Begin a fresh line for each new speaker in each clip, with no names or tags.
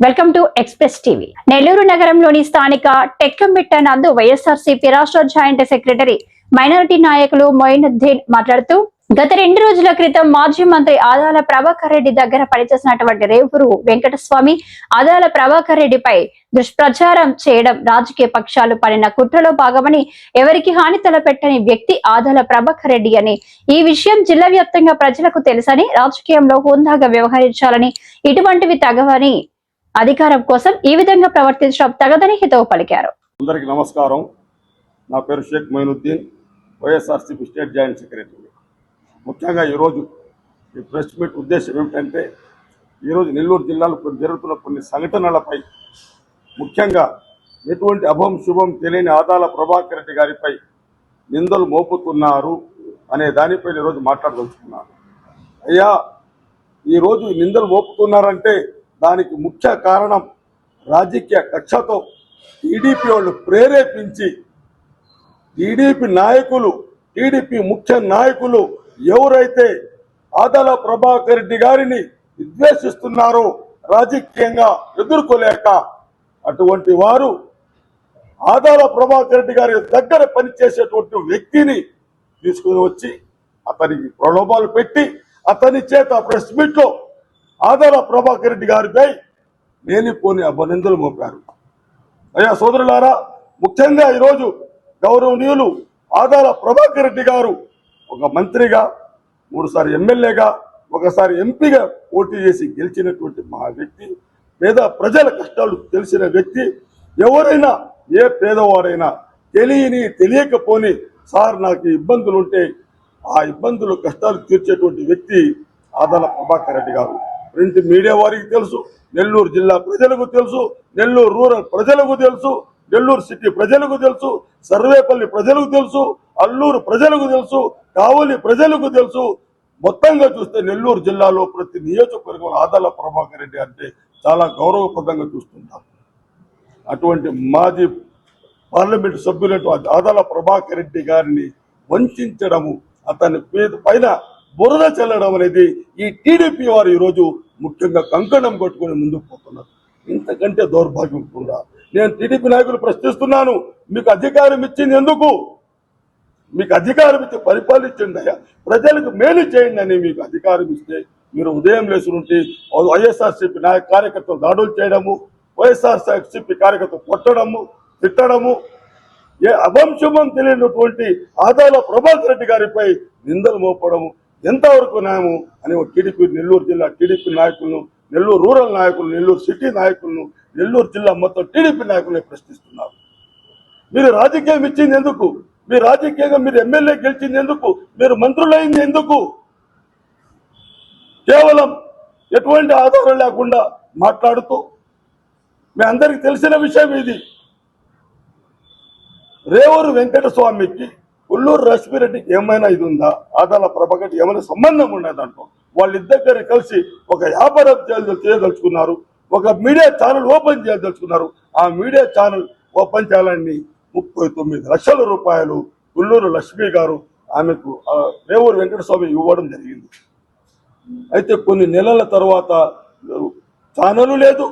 Welcome to express TV Nellore నగరంలోని స్థానిక టెక్కంబిట్ట నందు వైఎస్ఆర్సీపీ రాష్ట్ర జాయింట్ సెక్రటరీ మైనారిటీ నాయకులు మొయినుద్దీన్ మాట్లాడుతూ గత రెండు రోజుల క్రితం మాజీ మంత్రి ఆదాల ప్రభాకర్ రెడ్డి దగ్గర పనిచేసినటువంటి రేవురు వెంకటస్వామి ఆదాల ప్రభాకర్ రెడ్డిపై దుష్ప్రచారం చేయడం రాజకీయ పక్షాలు పడిన కుట్రలో భాగమని ఎవరికి హాని తలపెట్టని వ్యక్తి ఆదాల ప్రభాకర్ రెడ్డి అని ఈ విషయం జిల్లా వ్యాప్తంగా ప్రజలకు తెలుసని రాజకీయంలో హుందాగా వ్యవహరించాలని ఇటువంటివి తగవని అధికారం కోసం ఈ విధంగా ప్రవర్తించడం తగదని హితవు పలికారు.
అందరికి నమస్కారం. నా పేరు Shaik Mainuddin YSRCP state joint secretary. ముఖ్యంగా ఈరోజు ఈ ప్రెస్ మీట్ ఉద్దేశం ఏమిటంటే ఈరోజు నెల్లూరు జిల్లాలో కొన్ని జరుగుతున్న కొన్ని సంఘటనలపై ముఖ్యంగా ఎటువంటి అభం శుభం తెలియని ఆదాల ప్రభాకర్ రెడ్డి గారిపై నిందలు మోపుతున్నారు అనే దానిపై ఈరోజు మాట్లాడదలుచుకున్నాను. అయ్యా ఈరోజు నిందలు మోపుతున్నారంటే దానికి ముఖ్య కారణం రాజకీయ కక్షతో టీడీపీ వాళ్ళు ప్రేరేపించి టీడీపీ నాయకులు టీడీపీ ముఖ్య నాయకులు ఎవరైతే ఆదాల ప్రభాకర్ రెడ్డి గారిని విద్వేషిస్తున్నారో రాజకీయంగా ఎదుర్కోలేక అటువంటి వారు ఆదాల ప్రభాకర్ రెడ్డి గారి దగ్గర పనిచేసేటువంటి వ్యక్తిని తీసుకుని వచ్చి అతనికి ప్రలోభాలు పెట్టి అతని చేత ప్రెస్ మీట్లో ఆదాల ప్రభాకర్ రెడ్డి గారిపై లేనిపోని అభినందనలు మోపారు. అయ్యా సోదరులారా ముఖ్యంగా ఈరోజు గౌరవనీయులు ఆదాల ప్రభాకర్ రెడ్డి గారు ఒక మంత్రిగా మూడుసారి ఎమ్మెల్యేగా ఒకసారి ఎంపీగా పోటీ చేసి గెలిచినటువంటి మా వ్యక్తి పేద ప్రజల కష్టాలు తెలిసిన వ్యక్తి ఎవరైనా ఏ పేదవారైనా తెలియని తెలియకపోని సార్ నాకు ఇబ్బందులు ఉంటే ఆ ఇబ్బందులు కష్టాలు తీర్చేటువంటి వ్యక్తి ఆదాల ప్రభాకర్ రెడ్డి గారు. ప్రింట్ మీడియా వారికి తెలుసు నెల్లూరు జిల్లా ప్రజలకు తెలుసు నెల్లూరు రూరల్ ప్రజలకు తెలుసు నెల్లూరు సిటీ ప్రజలకు తెలుసు సర్వేపల్లి ప్రజలకు తెలుసు అల్లూరు ప్రజలకు తెలుసు కావలి ప్రజలకు తెలుసు. మొత్తంగా చూస్తే నెల్లూరు జిల్లాలో ప్రతి నియోజకవర్గం ఆదాల ప్రభాకర్ రెడ్డి అంటే చాలా గౌరవప్రదంగా చూస్తుంటాం. అటువంటి మాజీ పార్లమెంట్ సభ్యులైన ఆదాల ప్రభాకర్ రెడ్డి గారిని వంచడము అతని మీద పైన బురద చల్లడం అనేది ఈ టీడీపీ వారు ఈరోజు ముఖ్యంగా కంకణం కొట్టుకుని ముందుకు పోతున్నారు. ఇంతకంటే దౌర్భాగ్యం కూడా నేను టీడీపీ నాయకులు ప్రశ్నిస్తున్నాను మీకు అధికారం ఇచ్చింది ఎందుకు? మీకు అధికారం ఇచ్చి పరిపాలించండి అయ్యా. ప్రజలకు మేలు చేయండి అని మీకు అధికారం ఇస్తే మీరు ఉదయం లేచి ఉంటే వైఎస్ఆర్సీపీ నాయక కార్యకర్తలు దాడులు చేయడము వైఎస్ఆర్సీపీ కార్యకర్తలు కొట్టడము తిట్టడము ఏ అవంశమం తెలియనటువంటి ఆదాల ప్రభాకర్ రెడ్డి గారిపై నిందలు మోపడము ఎంతవరకు న్యాయము అని ఒక టీడీపీ నెల్లూరు జిల్లా టీడీపీ నాయకులను నెల్లూరు రూరల్ నాయకులు నెల్లూరు సిటీ నాయకులను నెల్లూరు జిల్లా మొత్తం టీడీపీ నాయకులే ప్రశ్నిస్తున్నారు. మీరు రాజకీయం ఇచ్చింది ఎందుకు? మీ రాజకీయంగా మీరు ఎమ్మెల్యే గెలిచింది ఎందుకు? మీరు మంత్రులైంది ఎందుకు? కేవలం ఎటువంటి ఆధారం లేకుండా మాట్లాడుతూ మీ అందరికి తెలిసిన విషయం ఇది. రేవూరు వెంకటస్వామికి ఉల్లూరు రశ్మిరెడ్డికి ఏమైనా ఇది ఉందా ఆదాల ప్రభాకర్ ఏమైనా సంబంధం ఉండదంటూ వాళ్ళిద్దరు కలిసి ఒక వ్యాపారం చేయదలుచుకున్నారు. ఒక మీడియా ఛానల్ ఓపెన్ చేయదలుచుకున్నారు. ఆ మీడియా ఛానల్ ఓపెన్ చేయాలని ముప్పై తొమ్మిది లక్షల రూపాయలు ఉల్లూరు లక్ష్మి గారు ఆమెకు రేవూరు వెంకటస్వామి ఇవ్వడం జరిగింది. అయితే కొన్ని నెలల తర్వాత ఛానల్ లేదు.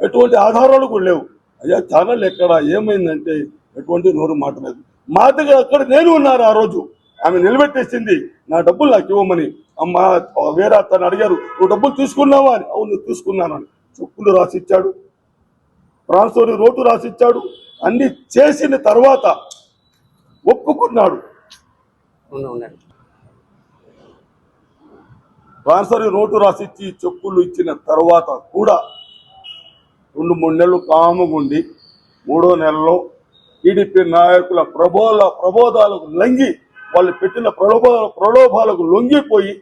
ఎటువంటి ఆధారాలు కూడా లేవు. అయ్యా ఛానల్ ఎక్కడ? ఏమైందంటే ఎటువంటి నోరు మాటలేదు. మా దగ్గర అక్కడ నేను ఉన్నాను ఆ రోజు. ఆమె నిలబెట్టేసింది నా డబ్బులు నాకు ఇవ్వమని. అమ్మ వేరే అతను అడిగారు నువ్వు డబ్బులు తీసుకున్నావా? అని. అవును తీసుకున్నాను అని. చెప్పులు రాసిచ్చాడు ట్రాన్స్ఫర్ రోడ్డు రాసిచ్చాడు అన్ని చేసిన తర్వాత ఒప్పుకున్నాడు. ట్రాన్స్ఫర్ నోటు రాసిచ్చి చెప్పులు ఇచ్చిన తర్వాత కూడా రెండు మూడు నెలలు కాముగుండి మూడో నెలలో టీడీపీ నాయకుల ప్రబోల ప్రబోధాలకు లొంగి వాళ్ళు పెట్టిన ప్రలోభ ప్రలోభాలకు లొంగిపోయి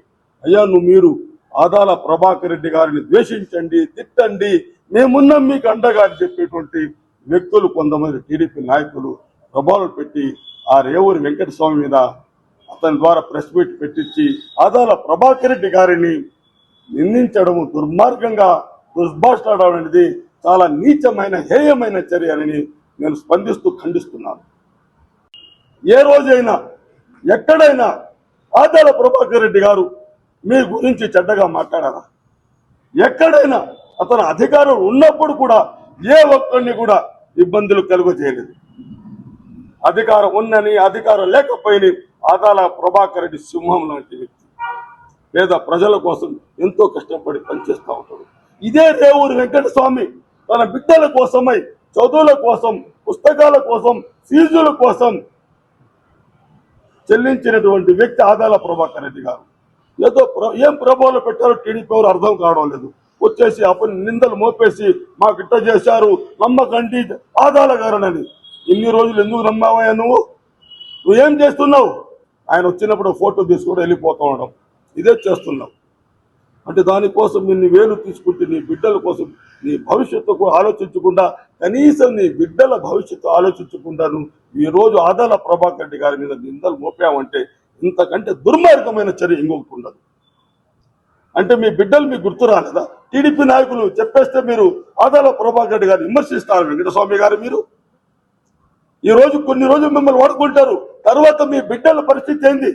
అయ్యా నువ్వు మీరు ఆదాల ప్రభాకర్ రెడ్డి గారిని ద్వేషించండి తిట్టండి మేమున్నాం మీకు అండగా అని చెప్పేటువంటి వ్యక్తులు కొంతమంది టీడీపీ నాయకులు ప్రభావం పెట్టి ఆ రేవూరి వెంకటస్వామి మీద అతని ద్వారా ప్రెస్ మీట్ పెట్టించి ఆదాల ప్రభాకర్ రెడ్డి గారిని నిందించడము దుర్మార్గంగా దుర్భాషలాడడం అనేది చాలా నీచమైన హేయమైన చర్య అని నేను స్పందిస్తూ ఖండిస్తున్నాను. ఏ రోజైనా ఎక్కడైనా ఆదాల ప్రభాకర్ రెడ్డి గారు మీ గురించి చెడ్డగా మాట్లాడారా? ఎక్కడైనా అతను అధికారం ఉన్నప్పుడు కూడా ఏ ఒక్కరిని కూడా ఇబ్బందులు కలుగ చేయలేదు అధికారం ఉన్నని అధికారం లేకపోయిన ఆదాల ప్రభాకర్ రెడ్డి సింహం లాంటి వ్యక్తి. పేద ప్రజల కోసం ఎంతో కష్టపడి పనిచేస్తూ ఉంటాడు. ఇదే దేవుడు వెంకట స్వామి తన బిడ్డల కోసమై చదువుల కోసం పుస్తకాల కోసం ఫీజుల కోసం చెల్లించినటువంటి వ్యక్తి ఆదాల ప్రభాకర్ రెడ్డి గారు. ఏదో ప్ర- ఏం ప్రభావాలు పెట్టారో టీడీపీ వారు అర్థం కావడం లేదు. వచ్చేసి అప్పుడు నిందలు మోపేసి మాకు ఇట్ట చేశారు నమ్మకండి ఆదాల గారనని ఇన్ని రోజులు ఎందుకు నమ్మావయ్యా నువ్వు? నువ్వేం చేస్తున్నావు? ఆయన వచ్చినప్పుడు ఫోటో తీసుకొని వెళ్ళిపోతూ ఉండడం ఇదే చేస్తున్నావు అంటే దానికోసం నిన్ను వేలు తీసుకుంటే నీ బిడ్డల కోసం నీ భవిష్యత్తుకు ఆలోచించకుండా కనీసం నీ బిడ్డల భవిష్యత్తు ఆలోచించకుండాను ఈరోజు ఈ రోజు ఆదాల ప్రభాకర్ రెడ్డి గారి మీద నిందలు మోపామంటే ఇంతకంటే దుర్మార్గమైన చర్య ఇంకొకటి ఉండదు. అంటే మీ బిడ్డలు మీకు గుర్తు రాలేదా? టీడీపీ నాయకులు చెప్పేస్తే మీరు ఆదాల ప్రభాకర్ రెడ్డి గారిని విమర్శిస్తారు వెంకటస్వామి గారు మీరు. ఈ రోజు కొన్ని రోజులు మిమ్మల్ని వాడుకుంటారు. తర్వాత మీ బిడ్డల పరిస్థితి ఏంది?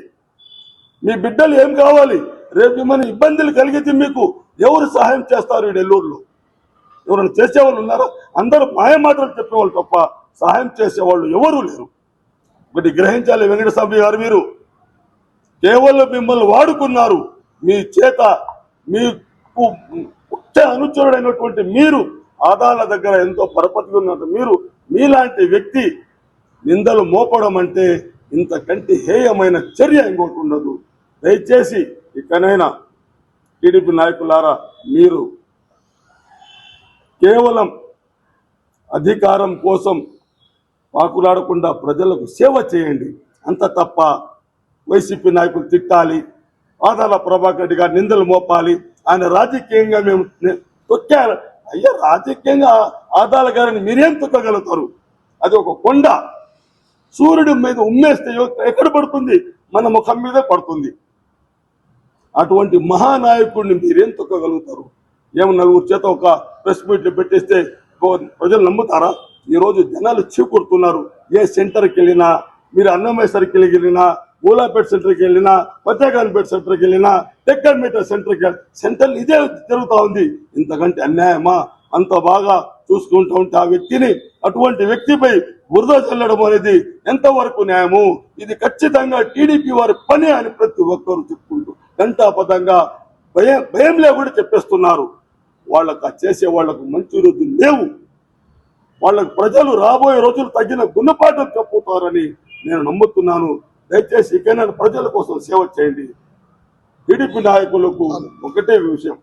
మీ బిడ్డలు ఏం కావాలి? రేపు మిమ్మల్ని ఇబ్బందులు కలిగితే మీకు ఎవరు సహాయం చేస్తారు ఈ నెల్లూరులో? ఎవరైనా చేసేవాళ్ళు ఉన్నారా? అందరూ మాయ మాటలు చెప్పేవాళ్ళు తప్ప సహాయం చేసేవాళ్ళు ఎవరూ లేరు. ఒకటి గ్రహించాలి వెంకటస్వామి గారు మీరు. కేవలం మిమ్మల్ని వాడుకున్నారు. మీ చేత మీకు ముఖ్య అనుచరుడైనటువంటి మీరు ఆదాల దగ్గర ఎంతో పరపతిగా ఉన్నట్టు మీరు మీలాంటి వ్యక్తి నిందలు మోపడం అంటే ఇంతకంటే హేయమైన చర్య ఇంకోటి ఉండదు. దయచేసి ఇకనైనా టీడీపీ నాయకులారా మీరు కేవలం అధికారం కోసం పాకులాడకుండా ప్రజలకు సేవ చేయండి. అంత తప్ప వైసీపీ నాయకులు తిట్టాలి. ఆదాల ప్రభాకర్ రెడ్డి గారు నిందలు మోపాలి. ఆయన రాజకీయంగా మేము తొక్కారు. అయ్యా రాజకీయంగా ఆదాల గారిని మీరేం తొక్కగలుగుతారు? అది ఒక కొండ. సూర్యుడి మీద ఉమ్మేస్తే ఎక్కడ పడుతుంది? మన ముఖం మీదే పడుతుంది. అటువంటి మహానాయకుడిని మీరేం తొక్కగలుగుతారు? ఏమో నలుగురు చేత ఒక ప్రెస్ మీట్లు పెట్టిస్తే ప్రజలు నమ్ముతారా? ఈ రోజు జనాలు చీకొడుతున్నారు ఏ సెంటర్కి వెళ్ళినా మీరు అన్నమయ్య సర్కిల్కి వెళ్ళినా మూలాపేట సెంటర్కి వెళ్ళినా పత్యాకాన్పేట సెంటర్కి వెళ్ళినా టెక్కన్ మీటర్ సెంటర్కి సెంటర్ ఇదే జరుగుతా ఉంది. ఇంతకంటే అన్యాయమా? అంత బాగా చూసుకుంటూ ఉంటే ఆ వ్యక్తిని అటువంటి వ్యక్తిపై బురద చల్లడం అనేది ఎంతవరకు న్యాయము? ఇది ఖచ్చితంగా టీడీపీ వారి పని అని ప్రతి ఒక్కరు చెప్పుకుంటూ గంటాపదంగా భయం భయం లేకుండా చెప్పేస్తున్నారు. వాళ్ళకు చేసే వాళ్ళకు మంచి రోజులు లేవు. వాళ్ళకు ప్రజలు రాబోయే రోజులు తగిన గుణపాఠం చెప్పుతారని నేను నమ్ముతున్నాను. దయచేసి ఇకైనా ప్రజల కోసం సేవ చేయండి. టీడీపీ నాయకులకు ఒకటే విషయం.